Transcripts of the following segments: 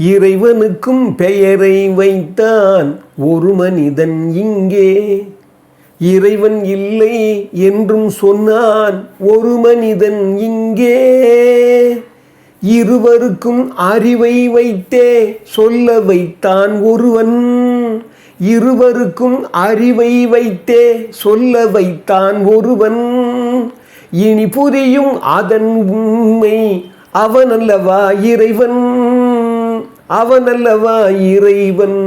இறைவனுக்கும் பெயரை வைத்தான் ஒரு மனிதன் இங்கே. இறைவன் இல்லை என்றும் சொன்னான் ஒரு மனிதன் இங்கே. இருவருக்கும் அறிவை வைத்தே சொல்ல வைத்தான் ஒருவன். இருவருக்கும் அறிவை வைத்தே சொல்ல வைத்தான் ஒருவன். இனி புரியும் அதன் உண்மை அவனல்லவா இறைவன். அவனல்லவா இறைவன்.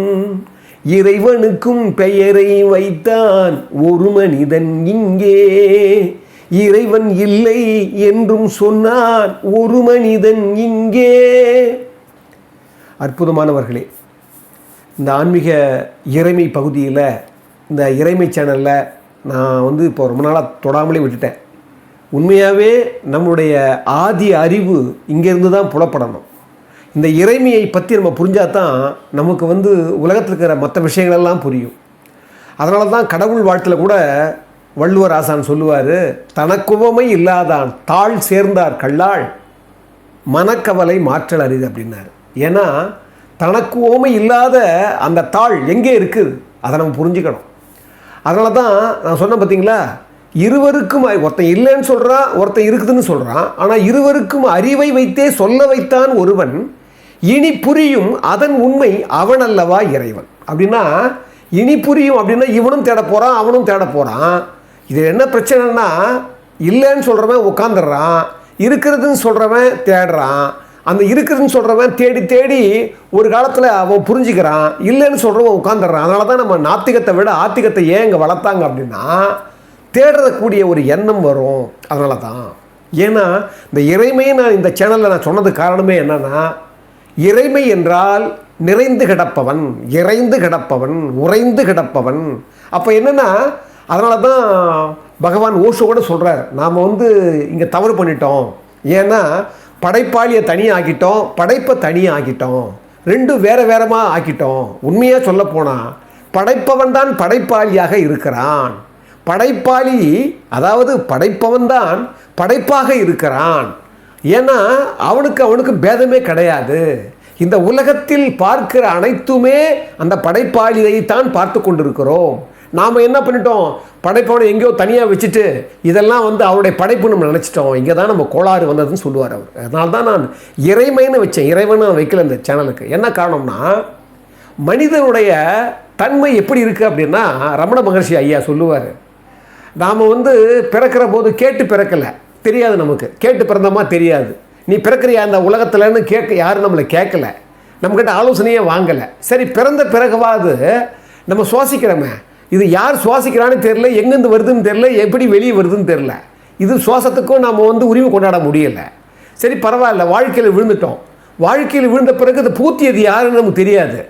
இறைவனுக்கும் பெயரை வைத்தான் ஒரு மனிதன் இங்கே. இறைவன் இல்லை என்றும் சொன்னான் ஒரு மனிதன் இங்கே. அற்புதமானவர்களே இந்த ஆன்மீக இறைமை பகுதியில் இந்த இறைமை சேனலில் நான் வந்து இப்போ ரொம்ப நாளாக தொடாமலே விட்டுட்டேன். உண்மையாகவே நம்முடைய ஆதி அறிவு இங்கேருந்து தான் புலப்படணும். இந்த இறைமையை பற்றி நம்ம புரிஞ்சால் தான் நமக்கு வந்து உலகத்தில் இருக்கிற மற்ற விஷயங்களெல்லாம் புரியும். அதனால தான் கடவுள் வாழ்த்தில் கூட வள்ளுவர் ஆசான் சொல்லுவார் தனக்குவமை இல்லாதான் தாழ் சேர்ந்தார் கள்ளாள் மனக்கவலை மாற்றல் அறிது அப்படின்னாரு. ஏன்னா தனக்கு ஓமை இல்லாத அந்த தாள் எங்கே இருக்குது? அதை நம்ம புரிஞ்சுக்கணும். அதனால தான் நான் சொன்னேன் பார்த்தீங்களா இருவருக்கும் ஒருத்தன் இல்லைன்னு சொல்கிறான் ஒருத்தன் இருக்குதுன்னு சொல்கிறான் ஆனால் இருவருக்கும் அறிவை வைத்தே சொல்ல வைத்தான் ஒருவன் இனி புரியும் அதன் உண்மை அவன் அல்லவா இறைவன். அப்படின்னா இனி புரியும் அப்படின்னா இவனும் தேட போகிறான் அவனும் தேட போகிறான் இது என்ன பிரச்சனைன்னா இல்லைன்னு சொல்கிறவன் உட்காந்துடுறான் இருக்கிறதுன்னு சொல்கிறவன் தேடுறான் அந்த இருக்கிறதுன்னு சொல்கிறவன் தேடி தேடி ஒரு காலத்தில் அவன் புரிஞ்சுக்கிறான் இல்லைன்னு சொல்கிறவன் உட்காந்துடுறான் அதனால தான் நம்ம நாத்திகத்தை விட ஆத்திகத்தை ஏன் இங்கே வளர்த்தாங்க அப்படின்னா தேடுறக்கூடிய ஒரு எண்ணம் வரும். அதனால தான் ஏன்னா இந்த இறைமையை நான் இந்த சேனலில் நான் சொன்னதுக்கு காரணமே என்னன்னா இறைமை என்றால் நிறைந்து கிடப்பவன் இறைந்து கிடப்பவன் உறைந்து கிடப்பவன். அப்போ என்னென்னா அதனால தான் பகவான் ஓஷோ கூட சொல்கிறார் நாம் வந்து இங்கே தவறு பண்ணிட்டோம். ஏன்னா படைப்பாளியை தனியாகிட்டோம் படைப்பை தனியாகிட்டோம் ஆக்கிட்டோம் ரெண்டும் வேற வேறமாக ஆக்கிட்டோம். உண்மையாக சொல்ல போனால் படைப்பவன் தான் படைப்பாளியாக இருக்கிறான். படைப்பாளி அதாவது படைப்பவன் தான் படைப்பாக இருக்கிறான். ஏன்னா அவனுக்கு அவனுக்கு பேதமே கிடையாது. இந்த உலகத்தில் பார்க்கிற அனைத்துமே அந்த படைப்பாளியை தான் பார்த்து கொண்டிருக்கிறோம். நாம் என்ன பண்ணிட்டோம்? படைப்பவனை எங்கேயோ தனியாக வச்சுட்டு இதெல்லாம் வந்து அவருடைய படைப்பு நம்ம நினச்சிட்டோம். இங்கே தான் நம்ம கோளாறு வந்ததுன்னு சொல்லுவார் அவர். அதனால தான் நான் இறைமைன்னு வச்சேன். இறைவன் நான் வைக்கல இந்த சேனலுக்கு. என்ன காரணம்னா மனிதனுடைய தன்மை எப்படி இருக்குது அப்படின்னா ரமண மகர்ஷி ஐயா சொல்லுவார். நாம் வந்து பிறக்கிற போது கேட்டு பிறக்கலை. தெரியாது நமக்கு. கேட்டு பிறந்தமா தெரியாது. நீ பிறக்கிறியா இந்த உலகத்துலன்னு கேட்க யாரும் நம்மளை கேட்கல. நம்மக்கிட்ட ஆலோசனையே வாங்கலை. சரி பிறந்த பிறகுவாது நம்ம சுவாசிக்கிறோமே. இது யார் சுவாசிக்கிறான்னு தெரில எங்கேருந்து வருதுன்னு தெரில எப்படி வெளியே வருதுன்னு தெரில இது சுவாசத்துக்கும் நம்ம வந்து உரிமை கொண்டாட முடியலை. சரி பரவாயில்ல வாழ்க்கையில் விழுந்துட்டோம். வாழ்க்கையில் விழுந்த பிறகு அது பூத்தியது யாருன்னு நமக்கு தெரியாது.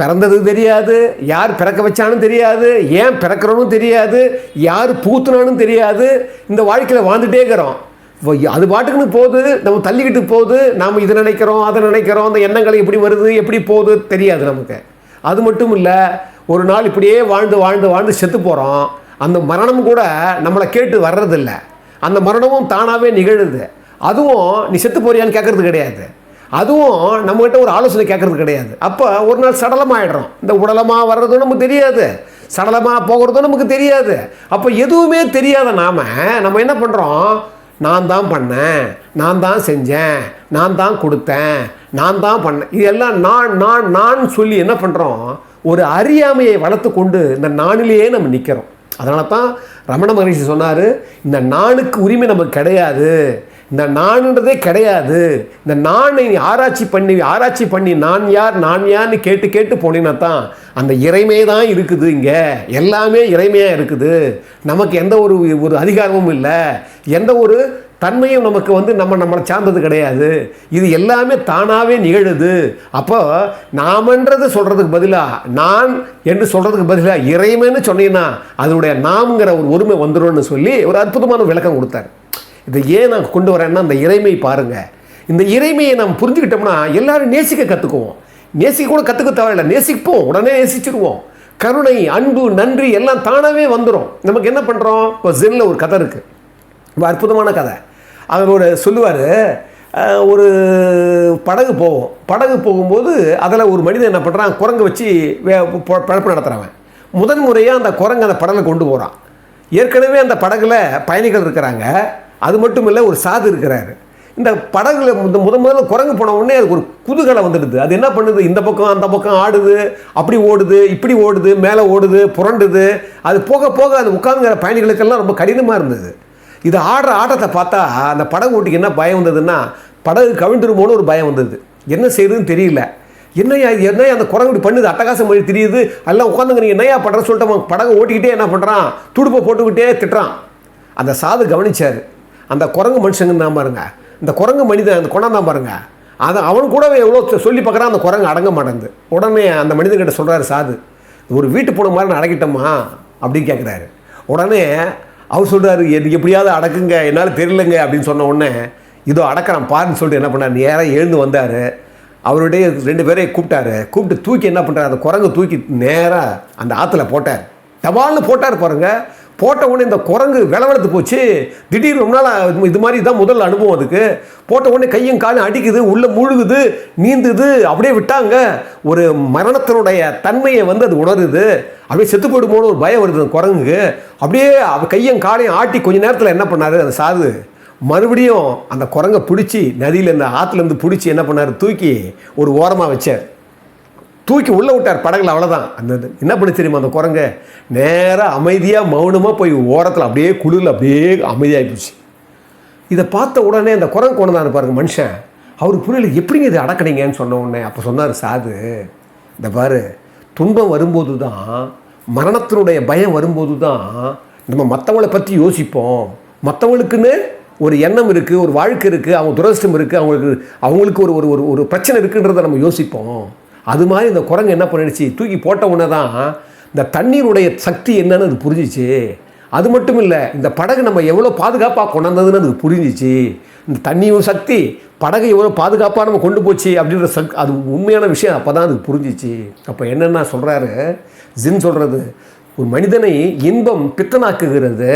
பிறந்தது தெரியாது யார் பிறக்க வச்சானும் தெரியாது ஏன் பிறக்கிறோன்னு தெரியாது யார் பூத்துனானும் தெரியாது. இந்த வாழ்க்கையில் வாழ்ந்துட்டே இருக்கிறோம். அது பாட்டுக்குன்னு போகுது நம்ம தள்ளிக்கிட்டு போகுது நாம் இதை நினைக்கிறோம் அதை நினைக்கிறோம் அந்த எண்ணங்கள் எப்படி வருது எப்படி போகுது தெரியாது நமக்கு. அது மட்டும் இல்லை ஒரு நாள் இப்படியே வாழ்ந்து வாழ்ந்து வாழ்ந்து செத்து போகிறோம் அந்த மரணம் கூட நம்மளை கேட்டு வர்றதில்ல. அந்த மரணமும் தானாகவே நிகழுது. அதுவும் நீ செத்து போறியான்னு கேட்குறது கிடையாது. அதுவும் நம்மகிட்ட ஒரு ஆலோசனை கேட்கறது கிடையாது. அப்போ ஒரு நாள் சடலமாயிடுறோம். இந்த உடலமாக வர்றதும் நமக்கு தெரியாது. சடலமாக போகிறதும் நமக்கு தெரியாது. அப்போ எதுவுமே தெரியாத நாம் நம்ம என்ன பண்ணுறோம் நான் தான் பண்ணேன். நான் தான் செஞ்சேன். நான் தான் கொடுத்தேன். நான் தான் பண்ணேன். இதெல்லாம் நான் நான் நான் சொல்லி என்ன பண்ணுறோம் ஒரு அறியாமையை வளர்த்து கொண்டு இந்த நானிலேயே நம்ம நிற்கிறோம் அதனால தான் ரமண மகரிஷி சொன்னார் இந்த நானுக்கு உரிமை நமக்கு கிடையாது. இந்த நான்ன்றதே கிடையாது. இந்த நானை நீ ஆராய்ச்சி பண்ணி ஆராய்ச்சி பண்ணி நான் யார் நான் யார்னு கேட்டு கேட்டு போனீங்கன்னா தான் அந்த இறைமை தான் இருக்குது இங்கே. எல்லாமே இறைமையாக இருக்குது. நமக்கு எந்த ஒரு ஒரு அதிகாரமும் இல்லை. எந்த ஒரு தன்மையும் நமக்கு வந்து நம்ம நம்மளை சார்ந்தது கிடையாது. இது எல்லாமே தானாகவே நிகழுது. அப்போ நாமன்றது சொல்கிறதுக்கு பதிலாக நான் என்று சொல்கிறதுக்கு பதிலாக இறைமைன்னு சொன்னீங்கன்னா அதனுடைய நாம்ங்கிற ஒரு உரிமை வந்துடும் சொல்லி ஒரு அற்புதமான விளக்கம் கொடுத்தாரு. இதை ஏன் நான் கொண்டு வரேன்னா அந்த இறைமை பாருங்கள் இந்த இறைமையை நம்ம புரிஞ்சுக்கிட்டோம்னா எல்லாரும் நேசிக்க கற்றுக்குவோம் நேசிக்க கூட கற்றுக்க தேவையில்லை. நேசிப்போம். உடனே நேசிச்சிருவோம். கருணை அன்பு நன்றி எல்லாம் தானாகவே வந்துடும் நமக்கு என்ன பண்ணுறோம் இப்போ ஜென்னில் ஒரு கதை இருக்குது ரொம்ப அற்புதமான கதை. அவர் சொல்லுவார் ஒரு படகு போவோம் படகு போகும்போது அதில் ஒரு மனிதன் என்ன பண்ணுறான் குரங்கு வச்சு வே பழப்பு நடத்துகிறவன் முதன் முறையாக அந்த குரங்கு அந்த படலை கொண்டு போகிறான் ஏற்கனவே அந்த படகுல பயணிகள் இருக்கிறாங்க. அது மட்டும் இல்லை ஒரு சாது இருக்கிறாரு. இந்த படகுல முத முத முதல்ல குரங்கு போன உடனே அதுக்கு ஒரு குதுகலை வந்துடுது. அது என்ன பண்ணுது? இந்த பக்கம் அந்த பக்கம் ஆடுது அப்படி ஓடுது இப்படி ஓடுது மேலே ஓடுது புரண்டுது. அது போக போக அது உட்காந்துங்கிற பயணிகளுக்கெல்லாம் ரொம்ப கடினமாக இருந்தது. இது ஆடுற ஆட்டத்தை பார்த்தா அந்த படகு ஓட்டிக்கு என்ன பயம் வந்ததுன்னா படகு கவிழ்ந்துருமோன்னு ஒரு பயம் வந்தது. என்ன செய்யுதுன்னு தெரியல. என்னையா இது? என்னையா அந்த குரங்கு இப்படி பண்ணுது? அட்டகாசம் பண்ணி தெரியுது. எல்லாம் உட்காந்துங்க நீ என்னையா பண்ணுறேன்னு சொல்லிட்டு அவன் படகை ஓட்டிக்கிட்டே என்ன பண்ணுறான் துடுப்பை போட்டுக்கிட்டே திட்டுறான். அந்த சாது கவனிச்சார். அந்த குரங்கு மனுஷங்க தான் பாருங்க. இந்த குரங்கு மனிதன் அந்த கொண்டாந்தான் பாருங்க. அதை அவன் கூட எவ்வளோ சொல்லி பார்க்குறான் அந்த குரங்கு அடங்க மாட்டேங்குது. உடனே அந்த மனிதன்கிட்ட சொல்கிறாரு சாது ஒரு வீட்டு போன மாதிரி நான் அடக்கிட்டோமா? அப்படின்னு கேட்குறாரு உடனே அவர் சொல்கிறாரு எது எப்படியாவது அடக்குங்க என்னால் தெரியலங்க அப்படின்னு சொன்ன உடனே இதோ அடக்கிறான் பாருன்னு சொல்லிட்டு என்ன பண்ணார்? நேராக எழுந்து வந்தார். அவருடைய ரெண்டு பேரையும் கூப்பிட்டாரு. கூப்பிட்டு தூக்கி என்ன பண்ணுறாரு அந்த குரங்கு தூக்கி நேராக அந்த ஆற்றுல போட்டார். டபால்னு போட்டார் பாருங்கள் போட்ட உடனே இந்த குரங்கு விளவெடுத்து போச்சு. திடீர்னு ரொம்ப நாள் இது மாதிரி தான் முதல் அனுபவம் அதுக்கு. போட்ட உடனே கையும் காலும் அடிக்குது உள்ளே முழுகுது நீந்துது அப்படியே விட்டாங்க. ஒரு மரணத்தினுடைய தன்மையை வந்து அது உணருது. அப்படியே செத்து போயிடுமோன்னு ஒரு பயம் வருது அந்த குரங்குக்கு. அப்படியே கையும் காலையும் ஆட்டி கொஞ்ச நேரத்தில் என்ன பண்ணாரு? அந்த சாது மறுபடியும் அந்த குரங்கை பிடிச்சி நதியில் இந்த ஆற்றுலேருந்து பிடிச்சி என்ன பண்ணார்? தூக்கி ஒரு ஓரமாக வச்சார். தூக்கி உள்ளே விட்டார் படகுல அவ்வளோதான் அந்த என்ன பண்ணி தெரியுமா அந்த குரங்கு? நேராக அமைதியாக மௌனமாக போய் ஓரத்தில் அப்படியே குளிரில் அப்படியே அமைதியாகி போச்சு. இதை பார்த்த உடனே அந்த குரங்கு கொண்டு தான் பாருங்க மனுஷன். அவருக்கு புரியல எப்படிங்க இது அடக்கினீங்கன்னு சொன்ன உடனே அப்போ சொன்னார் சாது இந்த பாரு துன்பம் வரும்போது தான் மரணத்தினுடைய பயம் வரும்போது தான் நம்ம மற்றவங்களை பற்றி யோசிப்போம். மற்றவங்களுக்குன்னு ஒரு எண்ணம் இருக்குது ஒரு வாழ்க்கை இருக்குது அவங்க துரதிருஷ்டம் இருக்குது அவங்களுக்கு அவங்களுக்கு ஒரு ஒரு ஒரு ஒரு பிரச்சனை இருக்குன்றதை நம்ம யோசிப்போம். அது மாதிரி இந்த குரங்கு என்ன பண்ணிடுச்சு? தூக்கி போட்ட உடனே தான் இந்த தண்ணீருடைய சக்தி என்னன்னு அது புரிஞ்சிச்சு. அது மட்டும் இல்லை இந்த படகு நம்ம எவ்வளோ பாதுகாப்பாக கொண்டாந்ததுன்னு அதுக்கு புரிஞ்சிச்சு. இந்த தண்ணியும் சக்தி படகை எவ்வளோ பாதுகாப்பாக நம்ம கொண்டு போச்சு அப்படின்ற சக் அது உண்மையான விஷயம் அப்போ தான் அதுக்கு புரிஞ்சிச்சு. அப்போ என்னென்ன சொல்கிறாரு ஜின் சொல்கிறது ஒரு மனிதனை இன்பம் பித்தனாக்குகிறது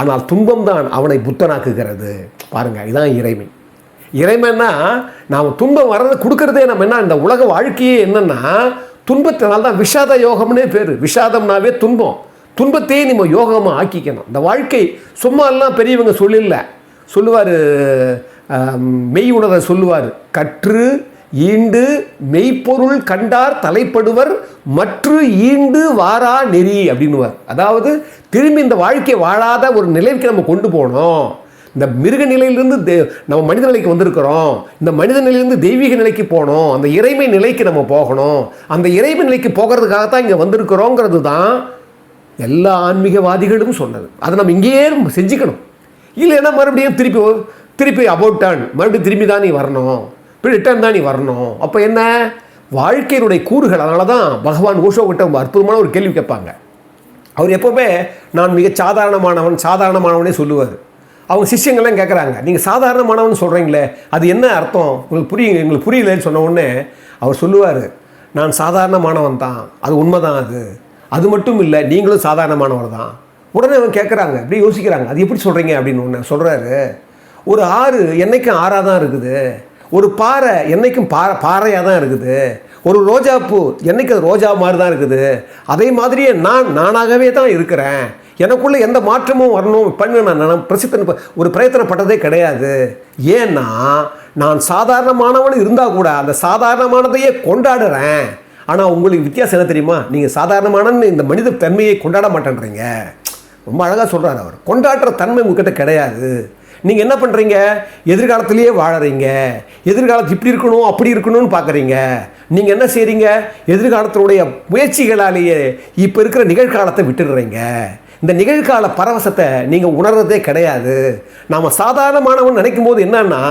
ஆனால் துன்பம் தான் அவனை புத்தனாக்குகிறது. பாருங்கள் இதான் இறைமை. இறைமைன்னா நாம் துன்பம் வர்றதை கொடுக்கறதே நம்ம என்ன இந்த உலக வாழ்க்கையே என்னென்னா துன்பத்தினால தான் விஷாத யோகம்னே பேர். விஷாதம்னாவே துன்பம். துன்பத்தையே நம்ம யோகமாக ஆக்கிக்கணும். இந்த வாழ்க்கை சும்மா எல்லாம் பெரியவங்க சொல்லல சொல்லுவார் மெய் உணரை சொல்லுவார். கற்று ஈண்டு மெய்ப்பொருள் கண்டார் தலைப்படுவர் மற்று ஈண்டு வாரா நெறி அப்படின்னுவார். அதாவது திரும்பி இந்த வாழ்க்கை வாழாத ஒரு நிலைக்கு நம்ம கொண்டு போனோம். இந்த மிருக நிலையிலிருந்து தே- நம்ம மனித நிலைக்கு வந்திருக்கிறோம். இந்த மனித நிலையிலிருந்து தெய்வீக நிலைக்கு போகணும் அந்த இறைமை நிலைக்கு நம்ம போகணும். அந்த இறைமை நிலைக்கு போகிறதுக்காக தான் இங்கே வந்திருக்கிறோங்கிறது தான் எல்லா ஆன்மீகவாதிகளும் சொன்னது. அதை நம்ம இங்கேயே செஞ்சுக்கணும். இல்லைன்னா மறுபடியும் திருப்பி திருப்பி அபவுட் டர்ன் மறுபடியும் திரும்பி தான் நீ வரணும். இப்படி ரிட்டர்ன் தான் நீ வரணும். அப்போ என்ன? வாழ்க்கையினுடைய கூறுகள். அதனால தான் பகவான் ஓஷோ கிட்ட ரொம்ப அற்புதமான ஒரு கேள்வி கேட்பாங்க. அவர் எப்போவுமே நான் மிக சாதாரணமானவன் சாதாரணமானவனே சொல்லுவார். அவங்க சிஷ்யங்கள்லாம் கேட்குறாங்க நீங்கள் சாதாரணமானவன் சொல்கிறீங்களே அது என்ன அர்த்தம்? உங்களுக்கு புரியுங்க எங்களுக்கு புரியலன்னு சொன்ன உடனே அவர் சொல்லுவார் நான் சாதாரணமானவன் தான். அது உண்மை தான் அது. அது மட்டும் இல்லை நீங்களும் சாதாரணமானவர் தான். உடனே அவங்க கேட்குறாங்க அப்படியே யோசிக்கிறாங்க அது எப்படி சொல்கிறீங்க அப்படின்னு ஒன்று சொல்கிறாரு ஒரு ஆறு என்னைக்கும் ஆறாக தான் இருக்குது. ஒரு பாறை என்னைக்கும் பா பாறையாக தான் இருக்குது. ஒரு ரோஜாப்பூ என்றைக்கு அது ரோஜா மாதிரி தான் இருக்குது. அதே மாதிரியே நான் நானாகவே தான் இருக்கிறேன். எனக்குள்ளே எந்த மாற்றமும் வரணும். பண்ண நான் பிரசித்தன் ஒரு பிரயத்தனப்பட்டதே கிடையாது. ஏன்னா நான் சாதாரணமானவன் இருந்தால் கூட அந்த சாதாரணமானதையே கொண்டாடுறேன். ஆனால் உங்களுக்கு வித்தியாசம் என்ன தெரியுமா? நீங்கள் சாதாரணமான இந்த மனித தன்மையை கொண்டாட மாட்டேன்றீங்க. ரொம்ப அழகாக சொல்கிறார் அவர். கொண்டாடுற தன்மை உங்ககிட்ட கிடையாது. நீங்கள் என்ன பண்ணுறீங்க எதிர்காலத்திலேயே வாழறீங்க. எதிர்காலத்து இப்படி இருக்கணும் அப்படி இருக்கணும்னு பார்க்குறீங்க நீங்கள் என்ன செய்கிறீங்க எதிர்காலத்தினுடைய முயற்சிகளாலேயே இப்போ இருக்கிற நிகழ்காலத்தை விட்டுடுறீங்க. இந்த நிகழ்கால பரவசத்தை நீங்கள் உணர்றதே கிடையாது. நாம் சாதாரணமானவன் நினைக்கும் போது என்னன்னா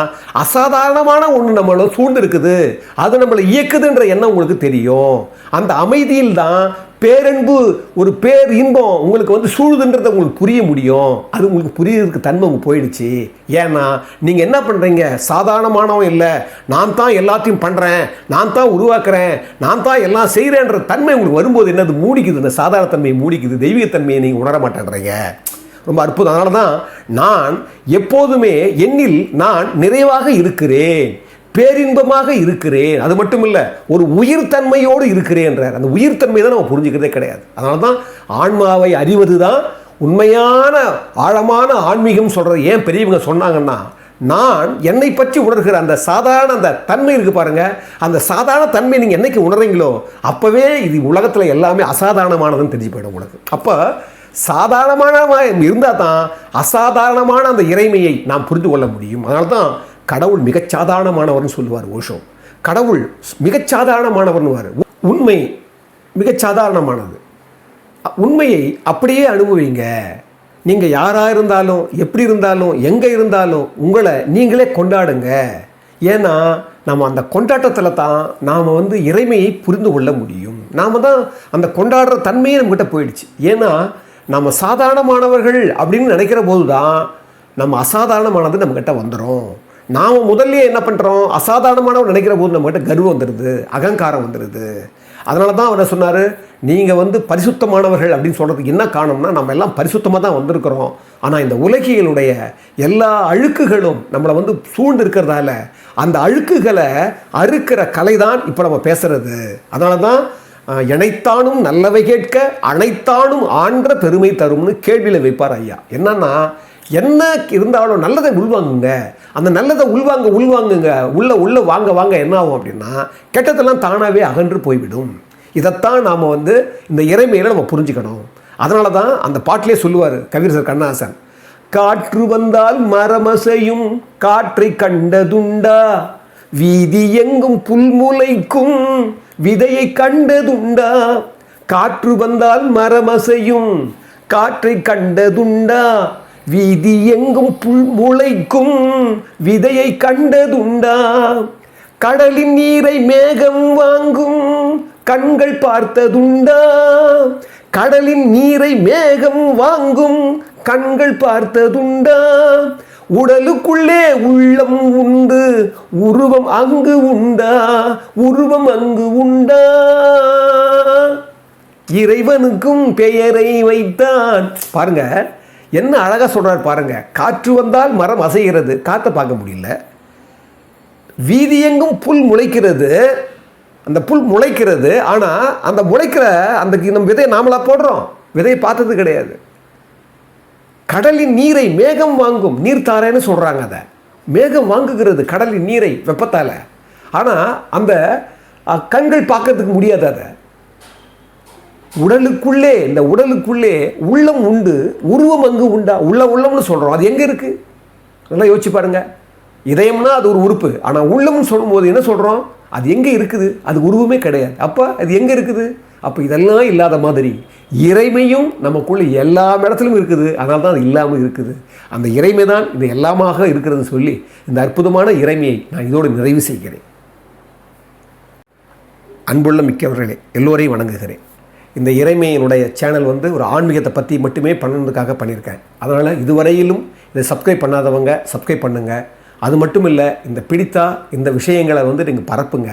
அசாதாரணமான ஒன்று நம்மளை சூழ்ந்து இருக்குது அது நம்மளை இயக்குதுன்ற எண்ணம் உங்களுக்கு தெரியும். அந்த அமைதியில் தான் பேரன்பு ஒரு பேர் இன்பம் உங்களுக்கு வந்து சூழுதுன்றதை உங்களுக்கு புரிய முடியும். அது உங்களுக்கு புரியறதுக்கு தன்மை உங்களுக்கு போயிடுச்சு. ஏன்னா நீங்கள் என்ன பண்ணுறீங்க சாதாரணமானவன் இல்லை. நான் தான் எல்லாத்தையும் பண்ணுறேன் நான் தான் உருவாக்குறேன். நான் தான் எல்லாம் செய்கிறேன்ற தன்மை உங்களுக்கு வரும்போது என்னது? மூடிக்குது. இந்த சாதாரண தன்மையை மூடிக்குது. தெய்வீகத்தன்மையை நீங்கள் உணர மாட்டேன்றீங்க. ரொம்ப அற்புதம். அதனால தான் நான் எப்போதுமே என்னில் நான் நிறைவாக இருக்கிறேன். பேரின்பமாக இருக்கிறேன். அது மட்டும் இல்லை ஒரு உயிர்த்தன்மையோடு இருக்கிறேன்றார். அந்த உயிர்த்தன்மை தான் நம்ம புரிஞ்சுக்கிறதே கிடையாது. அதனால தான் ஆன்மாவை அறிவது தான் உண்மையான ஆழமான ஆன்மீகம் சொல்கிறது ஏன் பெரியவங்க சொன்னாங்கன்னா நான் என்னை பற்றி உணர்கிற அந்த சாதாரண அந்த தன்மை இருக்குது பாருங்க. அந்த சாதாரண தன்மை நீங்கள் என்னைக்கு உணர்றீங்களோ அப்போவே இது உலகத்தில் எல்லாமே அசாதாரணமானதுன்னு தெரிஞ்சு போயிடும் உங்களுக்கு. அப்போ சாதாரணமான இருந்தால் தான் அசாதாரணமான அந்த இறைமையை நாம் புரிந்து கொள்ள முடியும். அதனால தான் கடவுள் மிகச் சாதாரணமானவர்னு சொல்லுவார் ஓஷோ. கடவுள் மிகச் சாதாரணமானவர்னுவார் உண்மை மிகச் சாதாரணமானது உண்மையை அப்படியே அனுபவிங்க. நீங்கள் யாராக இருந்தாலும் எப்படி இருந்தாலும் எங்கே இருந்தாலும் உங்களை நீங்களே கொண்டாடுங்க. ஏன்னா நம்ம அந்த கொண்டாட்டத்தில் தான் நாம் வந்து இறைமையை புரிந்து கொள்ள முடியும். நாம் தான் அந்த கொண்டாடுற தன்மையே நம்மகிட்ட போயிடுச்சு. ஏன்னா நம்ம சாதாரணமானவர்கள் அப்படின்னு நினைக்கிற போது தான் நம்ம அசாதாரணமானது நம்மக்கிட்ட வந்துடும் நாம் முதல்ல என்ன பண்ணுறோம் அசாதாரணமானவர் நினைக்கிற போது நம்மகிட்ட கர்வம் வந்துடுது அகங்காரம் வந்துடுது அதனால தான் அவர் சொன்னார்? நீங்கள் வந்து பரிசுத்தமானவர்கள் அப்படின்னு சொல்கிறதுக்கு என்ன காரணம்னா நம்ம எல்லாம் பரிசுத்தமாக தான் வந்திருக்கிறோம். ஆனால் இந்த உலகியலுடைய எல்லா அழுக்குகளும் நம்மளை வந்து சூழ்ந்து இருக்கிறதால அந்த அழுக்குகளை அறுக்கிற கலை தான் இப்போ நம்ம பேசுகிறது அதனால தான் இணைத்தானும் எனைத்தானும் நல்லவை கேட்க அனைத்தானும் ஆன்ற பெருமை தரும்னு கேள்வியில் வைப்பார் ஐயா. என்னன்னா என்ன இருந்தாலும் நல்லதை உள்வாங்குங்க. அந்த நல்லதை உள்வாங்க உள்வாங்குங்க உள்ளே உள்ளே வாங்க வாங்க என்ன ஆகும் அப்படின்னா கெட்டதெல்லாம் தானாகவே அகன்று போய்விடும். இதைத்தான் நாம் வந்து இந்த இறைமையில் நம்ம புரிஞ்சுக்கணும். அதனால தான் அந்த பாட்டிலே சொல்லுவார் கவிரசர் கண்ணாசன் காற்று வந்தால் மரமசையும் காற்றை கண்டதுண்டா? வீதி எங்கும் புல்முளைக்கும் விதையை கண்டதுண்டா? காற்று வந்தால் மரமசையும் காற்றை கண்டதுண்டா? வீதி எங்கும் புல் முளைக்கும். விதையை கண்டதுண்டா? கடலின் நீரை மேகம் வாங்கும். கண்கள் பார்த்ததுண்டா? கடலின் நீரை மேகம் வாங்கும். கண்கள் பார்த்ததுண்டா? உடலுக்குள்ளே உள்ளம் உண்டு. உருவம் அங்கு உண்டா? உருவம் அங்கு உண்டா? இறைவனுக்கும் பெயரை வைத்தான். பாருங்க. என்ன அழகாக சொல்கிறார் பாருங்கள் காற்று வந்தால் மரம் அசைகிறது. காற்றை பார்க்க முடியல. வீதியெங்கும் புல் முளைக்கிறது. அந்த புல் முளைக்கிறது. ஆனால் அந்த முளைக்கிற அந்த நம்ம விதையை நாமளாக போடுறோம். விதையை பார்த்தது கிடையாது. கடலின் நீரை மேகம் வாங்கும். நீர் தாரேன்னு சொல்கிறாங்க அதை. மேகம் வாங்குகிறது கடலின் நீரை வெப்பத்தால். ஆனால் அந்த கண்கள் பார்க்கறதுக்கு முடியாது அதை. உடலுக்குள்ளே இந்த உடலுக்குள்ளே உள்ளம் உண்டு உருவம் அங்கு உண்டா? உள்ள உள்ளம்னு சொல்கிறோம் அது எங்கே இருக்குது நல்லா யோசிச்சு பாருங்க. இதயம்னா அது ஒரு உறுப்பு. ஆனால் உள்ளம்னு சொல்லும்போது என்ன சொல்கிறோம் அது எங்கே இருக்குது? அது உருவமே கிடையாது. அப்போ அது எங்கே இருக்குது? அப்போ இதெல்லாம் இல்லாத மாதிரி இறைமையும் நமக்குள்ளே எல்லா இடத்துலையும் இருக்குது. அதனால தான் அது இல்லாமல் இருக்குது. அந்த இறைமை தான் இது எல்லாமாக இருக்கிறதுன்னு சொல்லி இந்த அற்புதமான இறைமையை நான் இதோடு நிறைவு செய்கிறேன். அன்புள்ள மிக்கவர்களே எல்லோரையும் வணங்குகிறேன். இந்த இறைமையினுடைய சேனல் வந்து ஒரு ஆன்மீகத்தை பற்றி மட்டுமே பண்ணணுக்காக பண்ணியிருக்கேன். அதனால் இதுவரையிலும் இதை சப்ஸ்கிரைப் பண்ணாதவங்க சப்ஸ்கிரைப் பண்ணுங்கள் அது மட்டும் இல்லை இந்த பிடித்தா இந்த விஷயங்களை வந்து நீங்கள் பரப்புங்க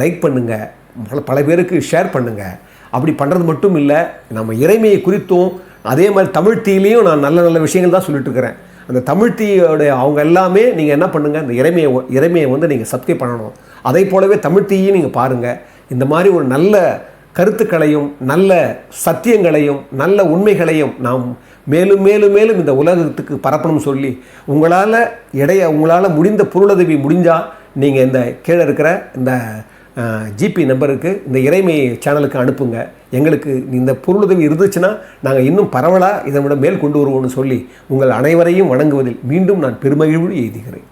லைக் பண்ணுங்கள் பல பல பேருக்கு ஷேர் பண்ணுங்கள் அப்படி பண்ணுறது மட்டும் இல்லை நம்ம இறைமையை குறித்தும் அதே மாதிரி தமிழ் டீலையும் நான் நல்ல நல்ல விஷயங்கள் தான் சொல்லிட்டுருக்கிறேன் அந்த தமிழ் தீயோடைய அவங்க எல்லாமே நீங்கள் என்ன பண்ணுங்கள் இந்த இறைமையை இறைமையை வந்து நீங்கள் சப்ஸ்கிரைப் பண்ணணும். அதே போலவே தமிழ் தீயும் நீங்கள் பாருங்கள் இந்த மாதிரி ஒரு நல்ல கருத்துக்களையும் நல்ல சத்தியங்களையும் நல்ல உண்மைகளையும் நாம் மேலும் மேலும் மேலும் இந்த உலகத்துக்கு பரப்பணும் சொல்லி உங்களால் இடைய உங்களால் முடிந்த பொருளுதவி முடிஞ்சால் நீங்கள் இந்த கீழே இருக்கிற இந்த ஜிபி நம்பருக்கு இந்த இறைமை சேனலுக்கு அனுப்புங்க. எங்களுக்கு இந்த பொருளுதவி இருந்துச்சுன்னா நாங்கள் இன்னும் பரவலாக இதை விட மேல் கொண்டு வருவோம்னு சொல்லி உங்கள் அனைவரையும் வணங்குவதில் மீண்டும் நான் பெருமகிழ்வு எழுதுகிறேன்